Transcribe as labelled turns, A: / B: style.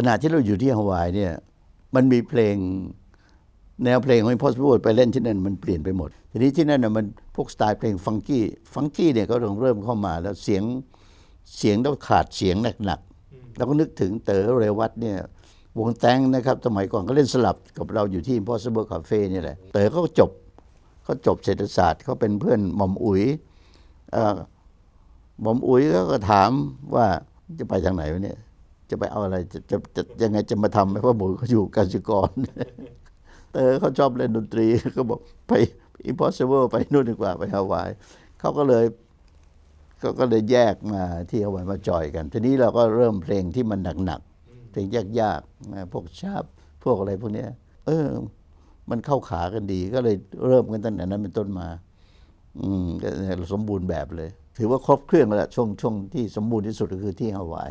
A: ขณะที่เราอยู่ที่ฮาวายเนี่ยมันมีเพลงแนวเพลงของ Impossible ไปเล่นที่นั่นมันเปลี่ยนไปหมด ทีนี้ที่นั่นน่ะมันพวกสไตล์เพลงฟังกี้ฟังกี้เนี่ยก็เริ่มเริ่มเข้ามาแล้วเสียงเสียงต้องขาดเสียงหนักๆเราก็นึกถึงเต๋อเรวัตเนี่ยวงแตงนะครับสมัยก่อนก็เล่นสลับกับเราอยู่ที่ Impossible Cafe นี่แหละ เต๋อเขาจบเขาจบเศรษฐศาสตร์เขาเป็นเพื่อนหม่อมอุ๋ยหม่อมอุ๋ยเขาก็ถามว่าจะไปทางไหนวะเนี่ย จะไปเอาอะไรจะจะจะยังไงจะมาทำให้พ่อหมูเขาอยู่กาสิกรเตอเขาชอบเล่นดนตรีเขาบอกไป Impossible ไปนู่นดีกว่าไปฮาวายเขาก็เลยก็ก็เลยแยกมาที่ฮาวายมาจอยกัน ทีนี้เราก็เริ่มเพลงที่มันหนักๆเพลงยากๆพวกชาบพวกอะไรพวกเนี้ย เออ มันเข้าขากันดี ก็เลยเริ่มกันตั้งแต่นั้นเป็นต้นมา อืมก็สมบูรณ์แบบเลย ถือว่าครบเครื่องแล้วช่วงช่วงที่สมบูรณ์ที่สุดก็คือที่ฮาวาย